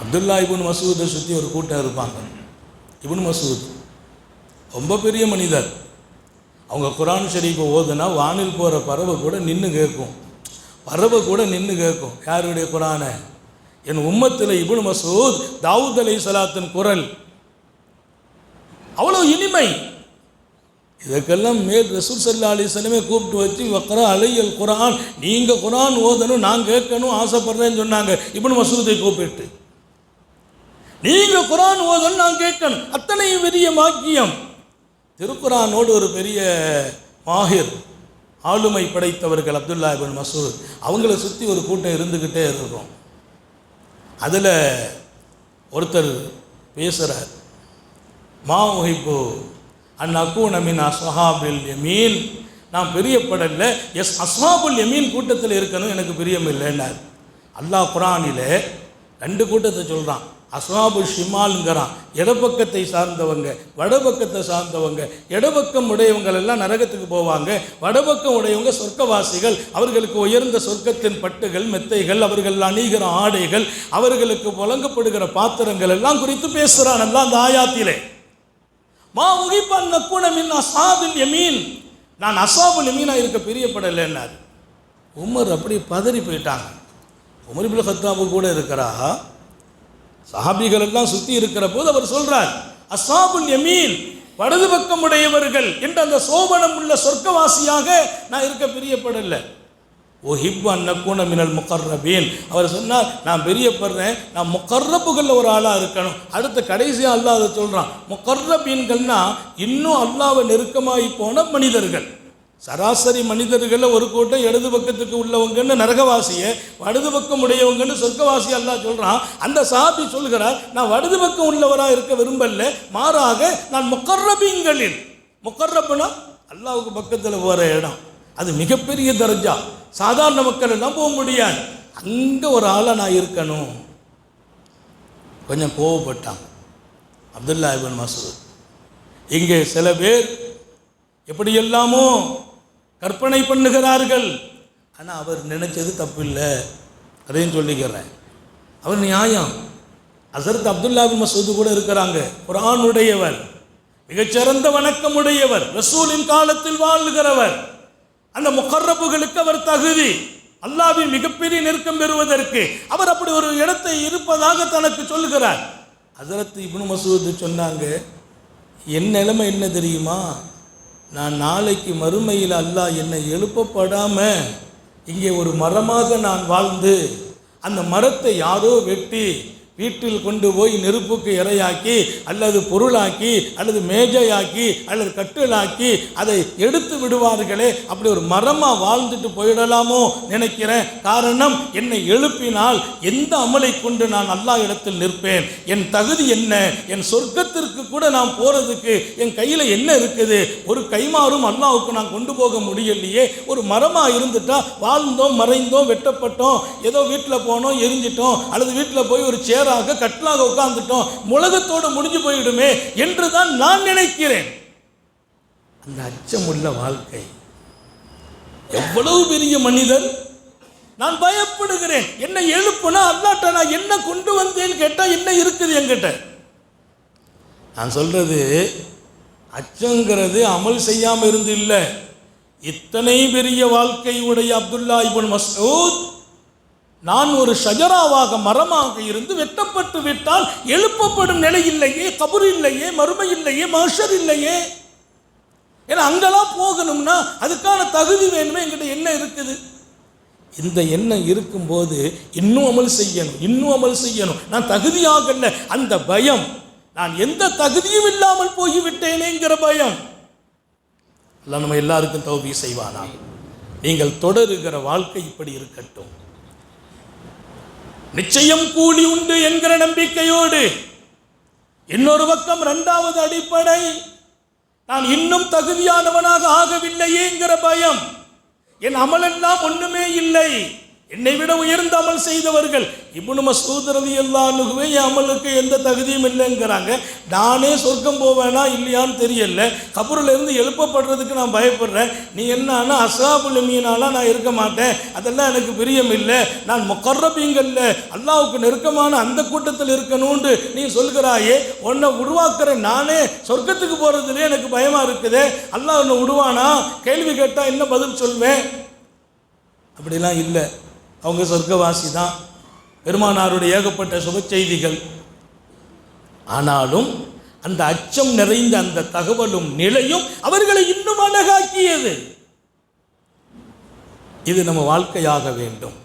அப்துல்லா இபுன் மசூதை சுற்றி ஒரு கூட்டம் இருப்பாங்க. இபுன் மசூத் ரொம்ப பெரிய மனிதர். அவங்க குரான் ஷரீஃபை ஓதுனா வானில் போகிற பறவை கூட நின்று கேட்கும் பறவை கூட நின்று கேட்கும் யாருடைய குரானை? என் உம்மத்தில் இபுன் மசூத் தாவூத் அலி சலாத்தின் குரல். அவ்வளோ இனிமை. இதுக்கெல்லாம் மேல் ரசூல் சல்லா அலிஸ்லமே கூப்பிட்டு வச்சு வக்கரா அலையல் குரான். நீங்கள் குரான் ஓதணும் நான் கேட்கணும் ஆசைப்படுறேன்னு சொன்னாங்க. இபுன் மசூதை கூப்பிட்டு. நீங்கள் குரான் ஓதணும் நான் கேட்கணும். அத்தனை பெரிய மாக்கியம் திருக்குரானோடு ஒரு பெரிய மாஹிர் ஆளுமை படைத்தவர்கள் அப்துல்லா இபின் மசூத் அவங்கள சுற்றி ஒரு கூட்டம் இருந்துக்கிட்டே இருக்கும். அதில் ஒருத்தர் பேசுகிறார் மா உஹிப்பு அன் அக்கூன மின் அஸ்வஹாபில் எமீன் நான் பிரியப்படல எஸ் அஸ்ஹாபுல் யமீன் கூட்டத்தில் இருக்கணும் எனக்கு பிரியம் இல்லைன்னார் அல்லாஹ் குரானில் ரெண்டு கூட்டத்தை சொல்கிறான் அசாபு ஷிமாலுங்கிறான். இடப்பக்கத்தை சார்ந்தவங்க? வடபக்கத்தை சார்ந்தவங்க. இடப்பக்கம் உடையவங்கள் எல்லாம் நரகத்துக்கு போவாங்க. வடபக்கம் உடையவங்க சொர்க்கவாசிகள். அவர்களுக்கு உயர்ந்த சொர்க்கத்தின் பட்டுகள் மெத்தைகள் அவர்கள் அணிகிற ஆடைகள் அவர்களுக்கு வழங்கப்படுகிற பாத்திரங்கள் எல்லாம் குறித்து பேசுகிறான் எல்லாம் அந்த ஆயாத்திலே. மா உகிப்பான் நக்குணமின் அசாபில் யமீன். நான் அசாபுல் எமீனாக இருக்க பிரியப்படலைன்னார். உமர் அப்படி பதறி போயிட்டாங்க. உமர் இப்னு கத்தாபு கூட இருக்கிறா சஹாபிகள் எல்லாம் சுற்றி இருக்கிற போது அவர் சொல்றார் அசாபுல் யமீன் வடது பக்கம் உடையவர்கள் என்ற அந்த சோபனம் உள்ள சொர்க்கவாசியாக நான் இருக்க பிரியப்படலை. ஓ ஹிப் அன்னக்கூன மினல் முக்கர்ரபீன் அவர் சொன்னார் நான் பெரியப்படுறேன் நான் முக்கர்ரப்புகளில் ஒரு ஆளாக இருக்கணும். அடுத்த கடைசியாக அல்லாஹ் சொல்கிறான் முக்கர்ரபீன்கள்னா இன்னும் அல்லாவை நெருக்கமாகி போன மனிதர்கள். சராசரி மனிதர்களில் ஒரு கூட்டம் இடது பக்கத்துக்கு உள்ளவங்கன்னு நரகவாசியை வலது பக்கம் உடையவங்கன்னு சொர்க்கவாசி அல்லா சொல்கிறான் அந்த சாபி சொல்கிறார் நான் வலது பக்கம் உள்ளவராக இருக்க விரும்பல மாறாக நான் முக்கர்ரபிங்களில் முக்கர்ரப்புனா அல்லாவுக்கு பக்கத்தில் போகிற இடம். அது மிகப்பெரிய தர்ஜா. சாதாரண மக்கள் எல்லாம் போக முடியாது. அங்கே ஒரு ஆளாக நான் இருக்கணும். கொஞ்சம் கோவப்பட்டான். அப்துல்லா இபன் மசூத். இங்கே சில பேர் எப்படியெல்லாமோ கற்பனை பண்ணுகிறார்கள். ஆனால் அவர் நினைச்சது தப்பு இல்லை அதையும் சொல்லிக்கிறேன். அவர் நியாயம். அசரத் அப்துல்லா மசூது கூட இருக்கிறாங்க. குரானுடையவர். மிகச்சிறந்த வணக்கம் உடையவர் ரசூலின் காலத்தில் வாழ்கிறவர். அந்த முகர்ரபுகளுக்கு அவர் தகுதி. அல்லாவின் மிகப்பெரிய நெருக்கம் பெறுவதற்கு. அவர் அப்படி ஒரு இடத்தை இருப்பதாக தனக்கு சொல்லுகிறார் ஹசரத் இப்னு மசூது சொன்னாங்க என் நிலைமை என்ன தெரியுமா? நான் நாளைக்கு மறுமையில் அல்லாஹ் என்னை எழுப்பப்படாமல் இங்கே ஒரு மரமாக நான் வாழ்ந்து அந்த மரத்தை யாரோ வெட்டி வீட்டில் கொண்டு போய் நெருப்புக்கு இரையாக்கி அல்லது பொருளாக்கி அல்லது மேஜையாக்கி அல்லது கட்டிலாக்கி அதை எடுத்து விடுவார்களே அப்படி ஒரு மரமாக வாழ்ந்துட்டு போயிடலாமோ நினைக்கிறேன். காரணம் என்னை எழுப்பினால் எந்த அமலை கொண்டு நான் அல்லா இடத்தில் நிற்பேன்? என் தகுதி என்ன? என் சொர்க்கத்திற்கு கூட நான் போகிறதுக்கு என் கையில் என்ன இருக்குது? ஒரு கைமாறும் அல்லாவுக்கு நான் கொண்டு போக முடியலையே. ஒரு மரமாக இருந்துட்டா வாழ்ந்தோம் மறைந்தோம் வெட்டப்பட்டோம் ஏதோ வீட்டில் போனோம் எரிஞ்சிட்டோம் அல்லது வீட்டில் போய் ஒரு சேர் சேராக கட்டிலாக உட்கார்ந்துட்டோம் உலகத்தோடு முடிஞ்சு போயிடுமே என்று தான் நான் நினைக்கிறேன். அந்த அச்சமுள்ள வாழ்க்கை எவ்வளவு பெரிய மனிதர்? நான் பயப்படுகிறேன். என்ன எழுப்புனா அல்லாட்ட நான் என்ன கொண்டு வந்தேன்னு கேட்டால் என்ன இருக்குது என்கிட்ட? நான் சொல்றது அச்சங்கிறது அமல் செய்யாமல் இருந்து இல்லை. இத்தனை பெரிய வாழ்க்கை உடைய அப்துல்லா இப்னு மசூத் நான் ஒரு ஷஜராவாக மரமாக இருந்து வெட்டப்பட்டு விட்டால் எழுப்பப்படும் நிலை இல்லையே கபர் இல்லையே மறுமை இல்லையே மஷர் இல்லையே. ஏன்னா அங்கெல்லாம் போகணும்னா அதுக்கான தகுதி வேணுமே என்கிட்ட என்ன இருக்குது? இந்த எண்ணம் இருக்கும்போது இன்னும் அமல் செய்யணும் இன்னும் அமல் செய்யணும். நான் தகுதியாகல அந்த பயம். நான் எந்த தகுதியும் இல்லாமல் போய்விட்டேனேங்கிற பயம். எல்லாம் நம்ம எல்லாருக்கும் தௌபி செய்வானா? நீங்கள் தொடருகிற வாழ்க்கை இப்படி இருக்கட்டும். நிச்சயம் கூலி உண்டு என்கிற நம்பிக்கையோடு. இன்னொரு பக்கம் இரண்டாவது அடிப்படை நான் இன்னும் தகுதியானவனாக ஆகவில்லையேங்கிற பயம். என் அமலெல்லாம் ஒன்றுமே இல்லை. என்னை விட உயர்ந்த அமல் செய்தவர்கள் இப்னு மசூத் ரலியல்லாஹுவே என் அமலுக்கு எந்த தகுதியும் இல்லைங்கிறாங்க. நானே சொர்க்கம் போவேனா இல்லையான்னு தெரியல. கபூரில் இருந்து எழுப்பப்படுறதுக்கு நான் பயப்படுறேன். நீ என்னன்னா அசாபுல் மீனாலாம் நான் இருக்க மாட்டேன். அதெல்லாம் எனக்கு பிரியம் இல்லை. நான் முக்கர்ரபீங்கல்ல அல்லாவுக்கு நெருக்கமான அந்த கூட்டத்தில் இருக்கணும்னு நீ சொல்கிறாயே உன்னை உருவாக்குற நானே சொர்க்கத்துக்கு போகிறதுலே எனக்கு பயமாக இருக்குதே. அல்லாஹ் உன்னை விடுவானா கேள்வி கேட்டால் என்ன பதில் சொல்வேன்? அப்படிலாம் இல்லை. அவங்க சொர்க்கவாசி தான். பெருமானாருடைய ஏகப்பட்ட சுப செய்திகள். ஆனாலும் அந்த அச்சம் நிறைந்த அந்த தகவலும் நிலையும் அவர்களை இன்னும் அழகாக்கியது. இது நம்ம வாழ்க்கையாக வேண்டும்.